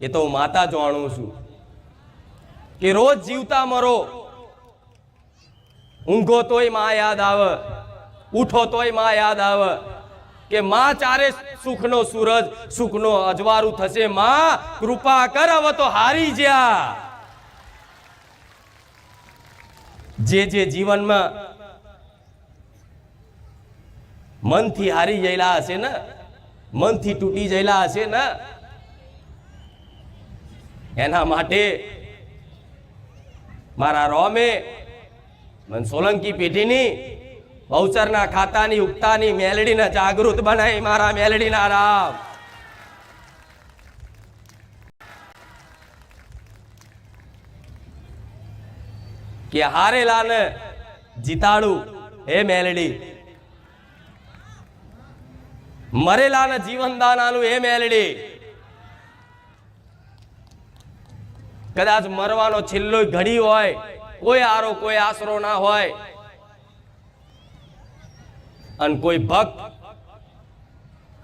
એ તો હું માતા જાણું છું. કે રોજ જીવતા મરો. ઊંઘો તોયમાં યાદ આવે. ઉઠો તોયમાં યાદ આવે. કે માં ચારે સુખનો સૂરજ, સુખનો અજવાળું થશે. માં, કૃપા કર, હવે તો હારી જ્યા. જે જે જીવનમાં મનથી હારી ગયેલા હશે ને, મનથી તૂટી ગયેલા હશે ને એના માટે મારા રોમે મન સોલંકી પેઢીની બહુચરના ખાતાની, ઉગતાની, મેલડીને જાગૃત બનાવી મારા મેલડીના રામ. કે હારેલાને જીતાડું, હે મેલડી? મરેલાને જીવનદાન આલું, હે મેલડી? કદાચ મરવાનો છેલ્લો ઘડી હોય, કોઈ આરો, કોઈ આશરો ના હોય. અને કોઈ ભક્ત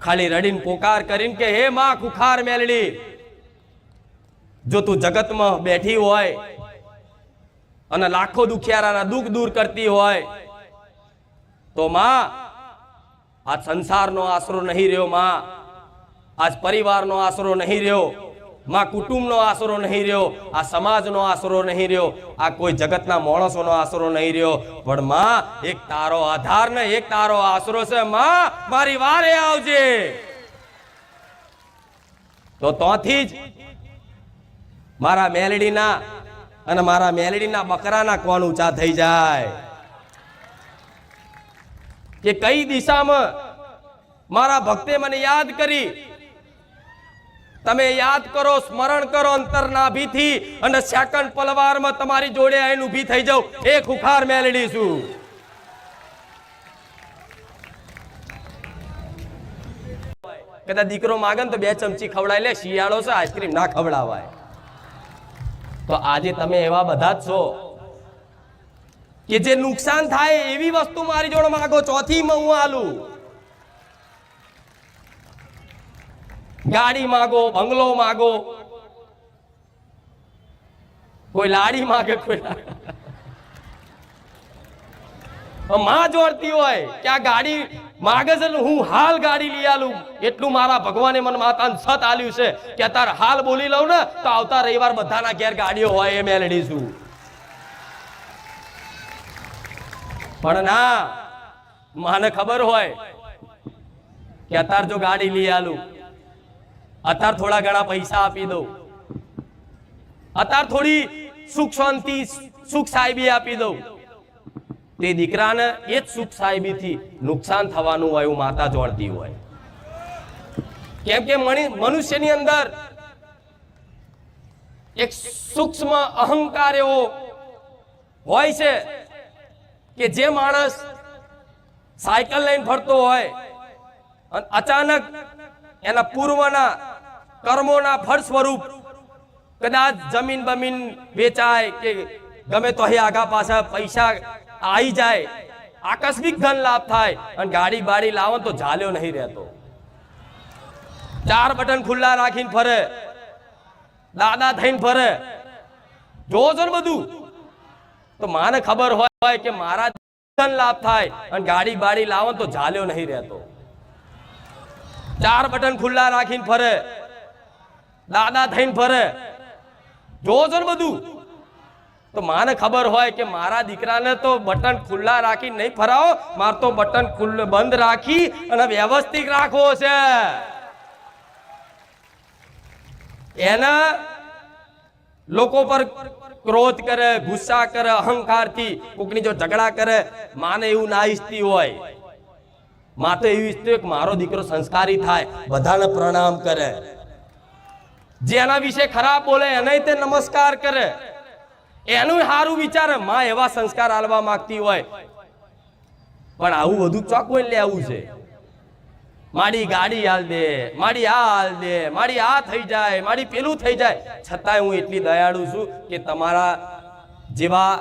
ખાલી રડીને પોકાર કરીને કે, હે માં ખુખાર મેલડી, જો તું જગતમાં બેઠી હોય અને લાખો દુખિયારાના દુઃખ દૂર કરતી હોય, તો માં, આજ સંસારનો આશરો નહીં રહ્યો, માં. આજ પરિવારનો આશરો નહીં રહ્યો. માં કુટુંબનો આશરો નહીં રહ્યો, આ સમાજનો આશરો નહીં રહ્યો, આ કોઈ જગતના માણસોનો આશરો નહીં રહ્યો. પણ માં, એક તારો આધાર ને એક તારો આશરો છે, માં, મારી વારે આવજે. તો તોથી જ મારા મેલડીના અને મારા મેલડીના બકરાના કોણ ઊંચા થઈ જાય? કે કઈ દિશામાં મારા ભક્તે મને યાદ કરી તમે યાદ કરો, સ્મરણ કરો અંતરના ભીથી અને સેકન્ડ પલવારમાં તમારી જોડે આઈને ઊભી થઈ જાઉં એ ખુખાર મેલડી છું. કદાચ દીકરો માગે ને તો બે ચમચી ખવડાવી લે, શિયાળો છે, આઈસ્ક્રીમ ના ખવડાવાય. તો આજે તમે એવા બધા જ છો કે જે નુકસાન થાય એવી વસ્તુ મારી જોડે માગો ચોથી માં હું આલું. ગાડી માગો, બંગલો માગો. કોઈ લાડી માગે, કોઈ માં જોડતી હોય કે આ ગાડી માગે છે હું હાલ ગાડી લઈ આલું. એટલું મારા ભગવાને મને માતા સત આલ્યું છે કે અત્યારે હાલ બોલી લઉં ને તો આવતા રવિવાર બધાના ઘેર ગાડીઓ હોય એ મેલડી છું. પણ ના, મને ખબર હોય કે અત્યારે જો ગાડી લઈ આલું. અત્યારે થોડા ઘણા પૈસા આપી દઉં. અત્યારે થોડી સુખ શાંતિ, સુખ સાહેબી આપી દઉં. તે દીકરાને એ જ સુખ સાહેબીથી નુકસાન થવાનું હોય એવું માતા જોડતી હોય. કેમ કે મનુષ્યની અંદર એક સૂક્ષ્મ અહંકાર એવો હોય છે કે જે માણસ સાયકલ લઈને ફરતો હોય અને અચાનક એના પૂર્વના કર્મોના ફળ સ્વરૂપ કદાચ જમીન બમીન વેચાય કે ગમે તો આગા પાછા પૈસા આવી જાય, આકસ્મિક ધન લાભ થાય અને ગાડી બાડી લાવો તો ઝાલ્યો નહીં રહેતો. ચાર બટન ખુલ્લા રાખીને ફરે, દાદા થઈને ફરે. છો ને બધું. તો માને ખબર હોય કે મારા ધન લાભ થાય અને ગાડી બાડી લાવો તો ઝાલ્યો નહીં રહેતો. ચાર બટન ખુલ્લા રાખીને ફરે. દાદા થઈને ફરે. જોવો છો ને બધું. તો માને ખબર હોય કે મારા દીકરાને તો બટન ખુલ્લા રાખી નહીં ફરાવો. માર તો બટન ખુલ્લું બંધ રાખી અને વ્યવસ્થિત રાખવો છે. એના લોકો પર ક્રોધ કરે, ગુસ્સા કરે, અહંકારથી કોકની જો ઝઘડા કરે, માને એવું ના ઈચ્છતી હોય. માં તો એવું ઈચ્છતી હોય કે મારો દીકરો સંસ્કારી થાય, બધાને પ્રણામ કરે. જેના વિશે ખરાબ બોલે એને તે નમસ્કાર કરે. એનું સારું વિચારે, માં એવા સંસ્કાર આલવા માંગતી હોય. પણ આવું બધું ચોકવઈ લેવું છે. મારી ગાડી હાલ દે, મારી આ હાલ દે, મારી આ થઈ જાય, મારી પેલું થઈ જાય. છતાંય હું એટલી દયાળુ છું કે તમારા જેવા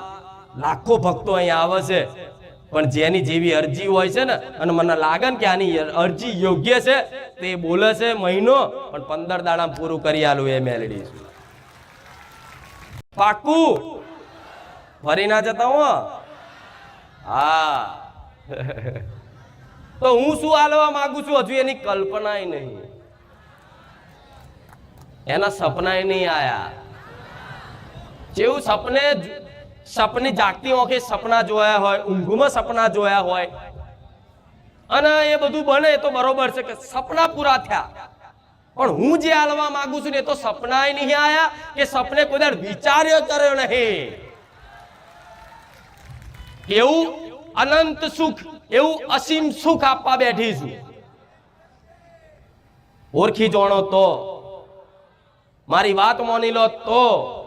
લાખો ભક્તો અહીંયા આવે છે. પણ જેની જેવી અરજી હોય છે ને, અને મને લાગે ને કે આની અરજી યોગ્ય છે, તે બોલે છે મહિનો, પણ પંદર દાડા પૂરું કરી આલું એ પાક્કું, ફરી ના જતા હું. હા. તો હું શું આલવા માંગુ છું? હજુ એની કલ્પનાય નહીં. એના સપનાય નહીં આયા. જેવું સપને સપની જાગતી ઓંખે સપના જોયા હોય, ઊંઘમાં સપના જોયા હોય. અને એ બધું બને તો બરોબર છે કે સપના પૂરા થયા. પણ હું જે હાલવા માંગુ છું ને એ તો સપનાય નહીં આયા કે સપને કોઈ વિચાર્યો કર્યો નહીં. એવું અનંત સુખ, એવું અસીમ સુખ આપવા બેઠી છું. ઓળખી જોણો તો, મારી વાત માની લો તો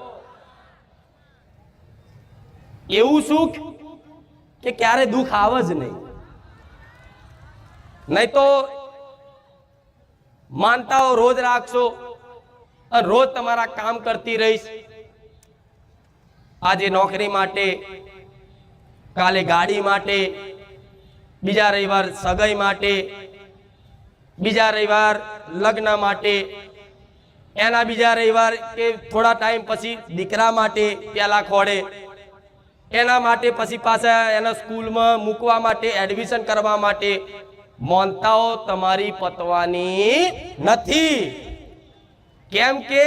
એવું સુખ કે ક્યારે દુઃખ આવે જ નહીં. નહીં તો માનતાઓ રોજ રાખશો રોજ તમારા કામ કરતી રહીશ. આજે નોકરી માટે, કાલે ગાડી માટે, બીજા રવિવાર સગાઈ માટે, બીજા રવિવાર લગ્ન માટે, એના બીજા રવિવાર કે થોડા ટાઈમ પછી દીકરા માટે પેલા ખોડે એના માટે પછી પાછા એના સ્કૂલમાં મૂકવા માટે એડમિશન કરવા માટે મોનતાઓ તમારી પતવાની નથી. કેમ કે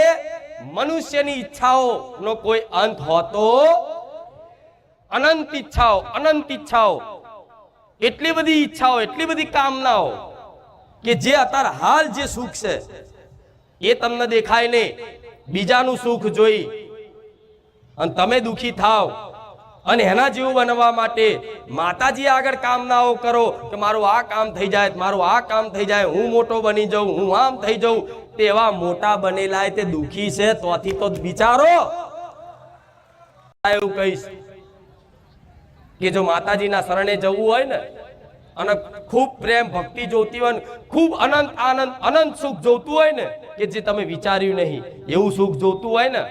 મનુષ્યની ઈચ્છાઓનો કોઈ અંત હોતો અનંત ઈચ્છાઓ અનંત ઈચ્છાઓ. એટલી બધી ઈચ્છાઓ, એટલી બધી કામનાઓ કે જે અત્યારે હાલ જે સુખ છે, એ તમને દેખાય નહીં. બીજાનું સુખ જોઈ અને તમે દુખી થાવ. અને એના જેવું બનવા માટે માતાજી આગળ કામનાઓ કરો કે મારું આ કામ થઈ જાય, મારું આ કામ થઈ જાય, હું મોટો બની જાઉં, હું આમ થઈ જાઉં, તેવા મોટા બનેલા તે દુખી છે, તોથી તો વિચારો એવું કહીશ કે જો માતાજીના શરણે જવું હોય ને, અને ખૂબ પ્રેમ, ભક્તિ જોતી હોય ખૂબ અનંત આનંદ, અનંત સુખ જોતું હોય ને, કે જે તમે વિચાર્યું નહીં, એવું સુખ જોતું હોય ને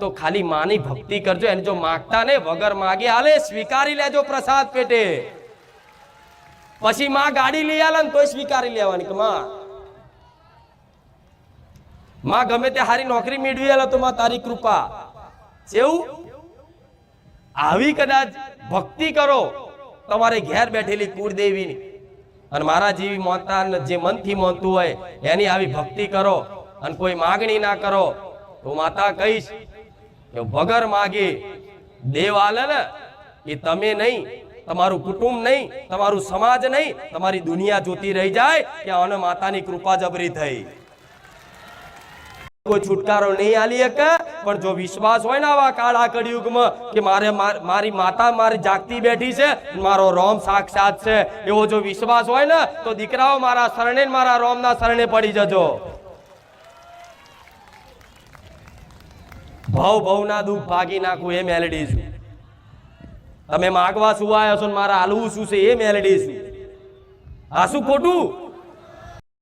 તો ખાલી માની ભક્તિ કરજો, એને જો માગતા ને વગર માગે હાલે સ્વીકારી લેજો પ્રસાદ પેટે. પછી માં ગાડી લઈ આલે ને તોય સ્વીકારી લેવાની કે માં માં ગમે તે હારી નોકરી મેળવી આલે તો માં તારી કૃપા. જેવું? આવી કદાચ ભક્તિ કરો, તમારે ઘેર બેઠેલી કુળદેવીની. અને મારા જેવી મોતા જે મનથી મોનતું હોય, એની આવી ભક્તિ કરો અને કોઈ માગણી ના કરો. તો માતા કહીશ કે વગર માગે દેવ એ તમે નહીં, તમારું કુટુંબ નહીં, તમારું સમાજ નહીં, તમારી દુનિયા જોતી રહી જાય કે આને માતાની કૃપા જબરી થઈ. કોઈ છુટકારો નહીં આલી શકે પણ જો વિશ્વાસ હોય ને આવા કાળા કળિયુગમાં કે મારે મારી માતા મારી જાગતી બેઠી છે, મારો રોમ સાક્ષાત છે, એવો જો વિશ્વાસ હોય ને, તો દીકરાઓ મારા શરણે મારા રોમના શરણે પડી જજો. ભવ ભવના દુઃખ ભાગી નાખું એ મેલડી છું. તમે માગવા શું આવ્યો છો મારા હાલવું શું છે એ મેલડી છું. આ શું ખોટું?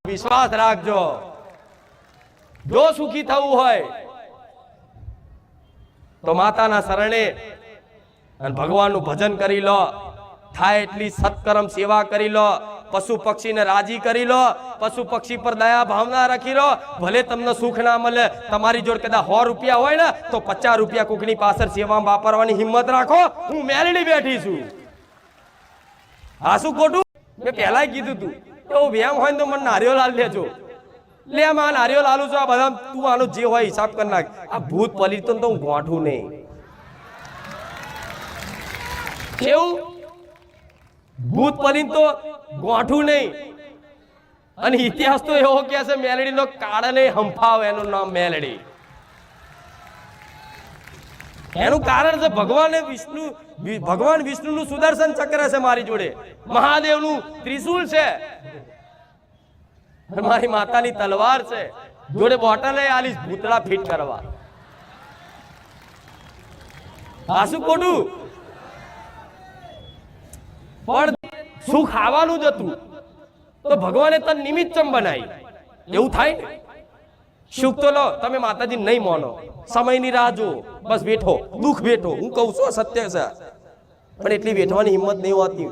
વિશ્વાસ રાખજો. જો સુખી થવું હોય, તો માતાના શરણે અને ભગવાનનું ભજન કરી લો. થાય એટલી સત્કર્મ સેવા કરી લો. પશુ પક્ષીને રાજી કરી લો, પશુ પક્ષી પર દયા ભાવના રાખી લો. ભલે તમને સુખ ના મળે, તમારી જોડે કદાચ સો રૂપિયા હોય ને, તો પચાસ રૂપિયા કુકની પાછળ સેવામાં વાપરવાની હિંમત રાખો. હું મેલડી બેઠી છું. હા, શું ખોટું? મેં પહેલા કીધું તું તો વ્યામ હોય ને તો મને નારિયો લાલ લેજો. લે માં નારિયેળ આલુ છું આ બધા તું આનો જે હોય હિસાબ કરી નાખ. આ ભૂત પલિતન તો હું ગોઠું નહીં. કેવું? ભૂત પલિત તો ગોઠું નહીં. અને ઇતિહાસ તો એવો કે છે, મેલડીનો કાળને હંફાવ, એનું નામ મેલડી. એનું કારણ છે, ભગવાન વિષ્ણુ ભગવાન વિષ્ણુનું સુદર્શન ચક્ર છે મારી જોડે. મહાદેવનું ત્રિશુલ છે. મારી માતાની તલવાર છે. જોડે બોટલે આલીશ, ભૂતળા ફિટ કરવા. આશુ ખોટું. પણ સુખ આવવાનું જ હતું? તો ભગવાને તન નિમિત્ત ચમ બનાવી. એવું થાય? ને સુખ તો લો, તમે માતાજી નહીં માનો. સમયની રાહ જુઓ. બસ બેઠો. દુઃખ બેઠો. હું કહું છું સત્ય છે. પણ એટલી બેઠવાની હિંમત નહીં હોતી.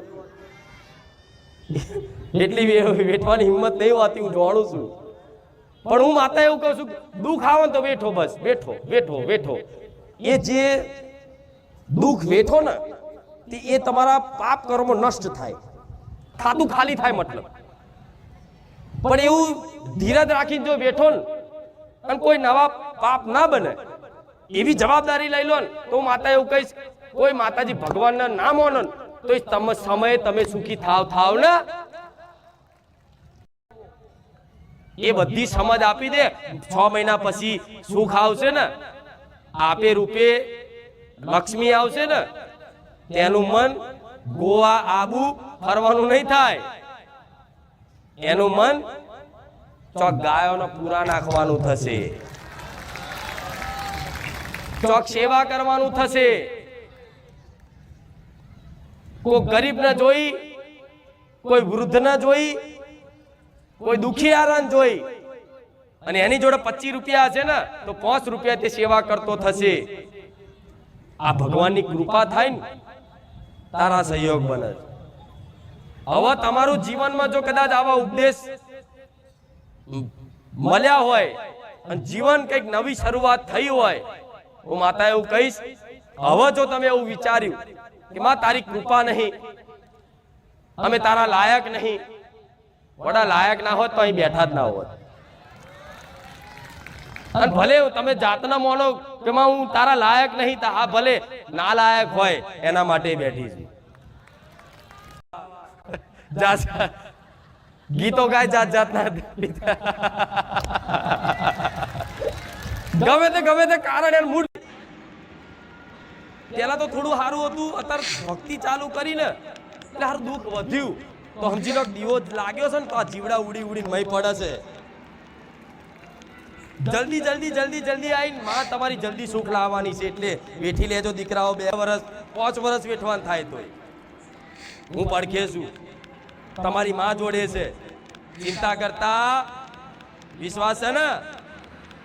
એટલી બેઠવાની હિંમત નહીં હોતી, હું જાણું છું. પણ હું માતા એવું કહું છું દુઃખ આવે તો બેઠો બસ. બેઠો બેઠો બેઠો. એ જે દુઃખ વેઠો ને તે એ તમારા પાપ કર્મો નષ્ટ થાય. ખાતું ખાલી થાય મતલબ. પણ એવું ધીરજ રાખીને જો બેઠો ને, અને કોઈ નવા પાપ ના બને, એવી જવાબદારી લઈ લો ને, તો માતા એવું કહીશ કોઈ માતાજી, ભગવાનના નામ માનો તો તમ સમયે તમે સુખી થાવ થાવ ને. એ બધી સમજ આપી દે, છ મહિના પછી સુખ આવશે ને. આપે રૂપે લક્ષ્મી આવશે ને. તેનું મન ગોવા, આબુ ફરવાનું નહીં થાય. એનું મન ચોક ગાયોનો પૂરા નાખવાનું થશે. ચોક સેવા કરવાનું થશે. કોઈ ગરીબ ને જોઈ, કોઈ વૃદ્ધ ને જોઈ, કોઈ દુખિયારાને જોઈ. અને એની જોડે પચીસ રૂપિયા છે ને, તો પાંચ રૂપિયા તે સેવા કરતો થશે. આ ભગવાનની કૃપા થાય ને તારા સહયોગ બને હવે તમારું જીવનમાં જો કદાચ આવા ઉપદેશ મળ્યા હોય અને જીવન કંઈક નવી શરૂઆત થઈ હોય, હું માતા એવું કહીશ, હવે જો તમે એવું વિચાર્યું કે માં, તારી કૃપા નહીં, અમે તારા લાયક નહીં, વડા લાયક ના હોત તો અહીં બેઠા જ ના હોત. અને ભલે તમે જાતના માનો કે હું તારા લાયક નહીં, તા હા ભલે ના લાયક હોય, એના માટે બેઠી છું. ગીતો ગાય જાત જાતના ગમે તે ગમે તે કારણ એનું મૂડ પેલા તો થોડું સારું હતું, અત્યારે ભક્તિ ચાલુ કરીને એટલે હારું દુઃખ વધ્યું. તો સમજી લો, દીવો લાગ્યો છે ને, તો આ જીવડા ઉડી ઉડી મય પડે છે. જલ્દી જલ્દી જલ્દી જલ્દી આવીને માં તમારી જલ્દી સુખ લાવવાની છે એટલે વેઠી લેજો દીકરાઓ બે વર્ષ પાંચ વર્ષ વેઠવાન થાય તો હું પડખે છું. તમારી માં જોડે છે. ચિંતા કરતા વિશ્વાસ છે ને?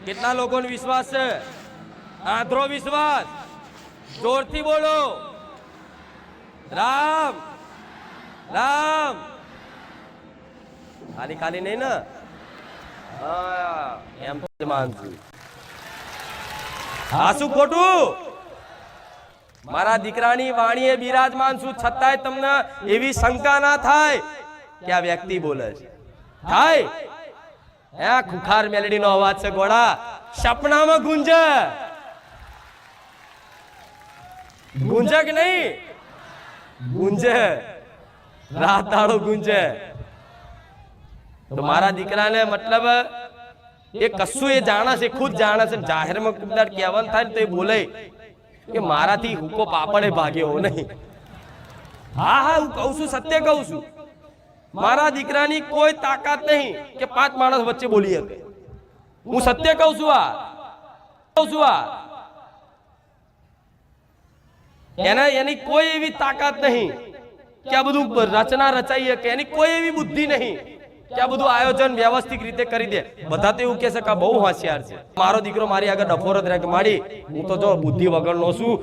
કેટલા લોકોનો વિશ્વાસ છે? આંધ્રો વિશ્વાસ. જોરથી બોલો. રામ રામ. ખાલી ખાલી નહીં ને? હા, એમ મારા દીકરાની વાણીએ બિરાજમાન છું, છતાંય તમને એવી શંકા ના થાય કે આ વ્યક્તિ બોલે છે. થાય? હે ખુખાર મેલડીનો અવાજ છે, ગોળા. સપનામાં ગુંજે. ગુંજે કે નહીં? ગુંજે. રાત ગુંજે. તો મારા દીકરાને મતલબ એ કશું એ જાણે છે ખુદ જાણે છે જાહેરમાં કુદાર કહેવાનું થાય ને તો એ બોલે કે મારાથી હુકો પાપડે ભાગ્યો નહીં. હા હા, હું કહું છું, સત્ય કહું છું. મારા દીકરાની કોઈ તાકાત નહીં કે પાંચ માણસ વચ્ચે બોલી શકે. હું સત્ય કહું છું આ. કહું છું આ. એના, એની કોઈ એવી તાકાત નહીં કે આ બધું રચના રચાઈ શકે એની કોઈ એવી બુદ્ધિ નહીં. કે આ બધું આયોજન વ્યવસ્થિત રીતે કરી દે. બધા તો એવું કહે છે કે બહુ હોશિયાર છે. મારો દીકરો મારી આગળ ડફોર જ રહે માડી, હું તો જો બુદ્ધિ વગરનો છું,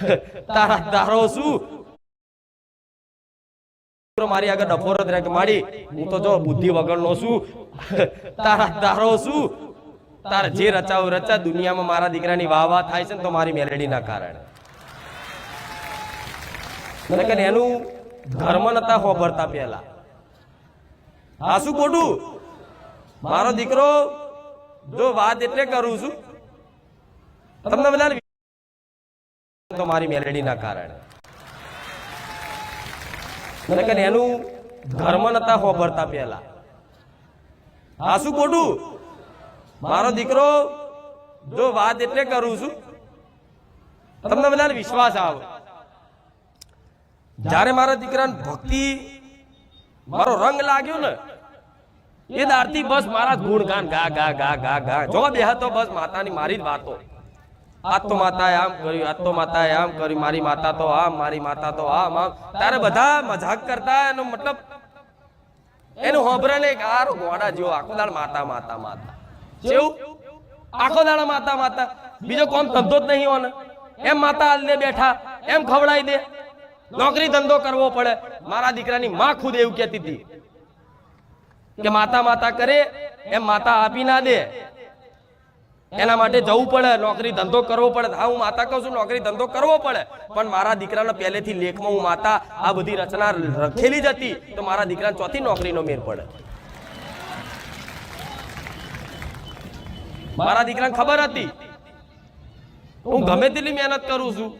તારા તારો છું. મારી આગળ ડફોર રહે માડી, હું તો જો બુદ્ધિ વગરનો છું, તારા તારો છું. તાર જે રચાવ રચા, દુનિયામાં મારા દીકરાની વાહ વાહ થાય છે ને તો મારી મેલેડીના કારણે. એનું ધર્મ નતા હોભરતા પહેલા. આ શું ખોટું? મારો દીકરો જો વાત એટલે કરું છું, તમને બધાને તો મારી મેલેડીના કારણે. નકર એનું ધર્મ નતા હોભરતા પહેલા. આ શું ખોટું? મારો દીકરો જો વાત એટલે કરું છું, તમને બધાને વિશ્વાસ આવે. જ્યારે મારા દીકરાને ભક્તિ, મારો રંગ લાગ્યો ને એ દારથી બસ મારા ગુણગાન ગા ગા ગા ગા ગા. જો બે હતો બસ માતાની મારી જ વાતો. આજ તો માતાએ આમ કર્યું, આજ તો માતાએ આમ કર્યું, મારી માતા તો આમ, મારી માતા તો આમ આમ. તારે બધા મજાક કરતા એનો મતલબ એનું હોભરે ને એક આરો ગોડા જેવો, આખો દાડ માતા માતા માતા. જેવું? આખો દાડા માતા માતા. બીજો કોમ ધંધો જ નહીં હોને. એમ માતા હાલ બેઠા, એમ ખવડાવી દે. નોકરી ધંધો કરવો પડે. મારા દીકરાની માં ખુદ એવું કહેતી હતી. કે માતા માતા કરે, એમ માતા આપી ના દે. એના માટે જવું પડે, નોકરી ધંધો કરવો પડે. હા, હું માતા કહું છું, નોકરી ધંધો કરવો પડે. પણ મારા દીકરાને પહેલેથી લેખમાં હું માતા આ બધી રચના રખેલી જ હતી, તો મારા દીકરાને ચોથી નોકરીનો મેર પડે. મારા દીકરાને ખબર હતી. હું ગમે તેટલી મહેનત કરું છું.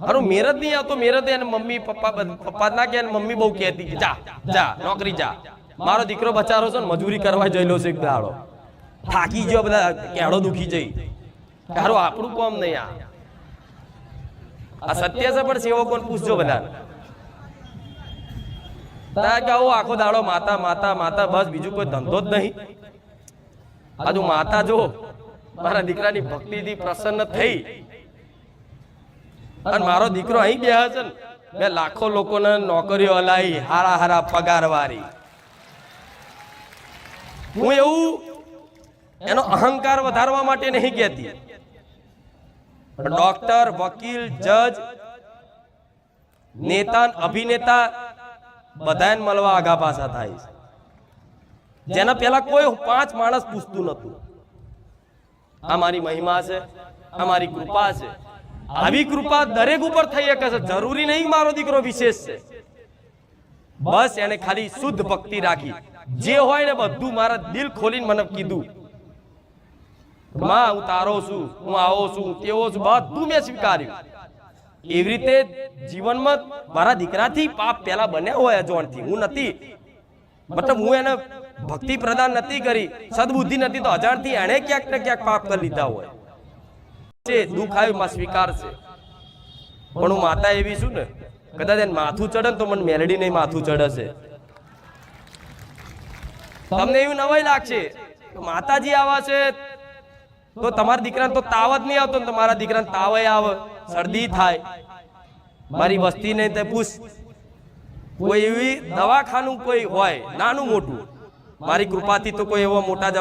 હારું, મેર નહીં આવતો, મેર એને મમ્મી, પપ્પા પપ્પા ના કે મમ્મી બહુ કહેતી જા જા, નોકરી જા. મારો દીકરો બચારો છે મજૂરી કરવા જયેલો છે એક દાડો. થાકી ગયો, બધા કેળો દુખી જઈ. હારું આપણું કોમ નહીં આ. આ સત્ય છે, પણ સેવકોને પૂછજો બધા તા કે આવો આખો દાડો માતા માતા માતા, બસ બીજું કોઈ ધંધો જ નહીં. આજુ માતા જો, મારા દીકરાની ભક્તિથી પ્રસન્ન થઈ. અને મારો દીકરો અહીં બે છે ને મેં લાખો લોકોને નોકરીઓ હલાવી હારા હારા પગાર વાળી હું એવું એનો અહંકાર વધારવા માટે નહીં કહેતી. ડોક્ટર વકીલ જજ નેતા અભિનેતા બધાને મળવા આગા પાછા થાય છે. જેના પહેલા કોઈ પાંચ માણસ પૂછતું નતું આ મારી મહિમા છે, આ મારી કૃપા છે. આવી કૃપા દરેક ઉપર થઈ શકે છે. જરૂરી નહીં મારો દીકરો વિશેષ છે. બસ એને ખાલી શુદ્ધ ભક્તિ રાખી. જે હોય ને બધું મારા દિલ ખોલીને મને કીધું. માં, હું તારો છું, હું આવો છું, તેવો છું, બધું મેં સ્વીકાર્યું. એવી રીતે જીવનમાં મારા દીકરાથી પાપ પેલા બન્યા હોય અજોણથી હું નથી. મતલબ હું એને ભક્તિ પ્રદાન નથી કરી, સદબુદ્ધિ નથી, તો અજાણથી એણે ક્યાંક ને ક્યાંક પાપ કરી લીધા હોય. છે દુઃખ આવ્યું, માં સ્વીકાર છે પણ હું માતા એવી છું ને, કદાચ એને માથું ચડે તો મને મેલડી નહીં માથું ચડે છે. તમને એવું નવાઈ લાગશે માતાજી આવા છે, તો તમારા દીકરાને તો તાવ જ નહીં આવતો તમારા દીકરાને તાવ આવે, શરદી થાય. મારી વસ્તીને તે પૂછ, કોઈ એવી દવાખાનું કોઈ હોય, નાનું મોટું. મારી કૃપાથી તો કોઈ એવો મોટા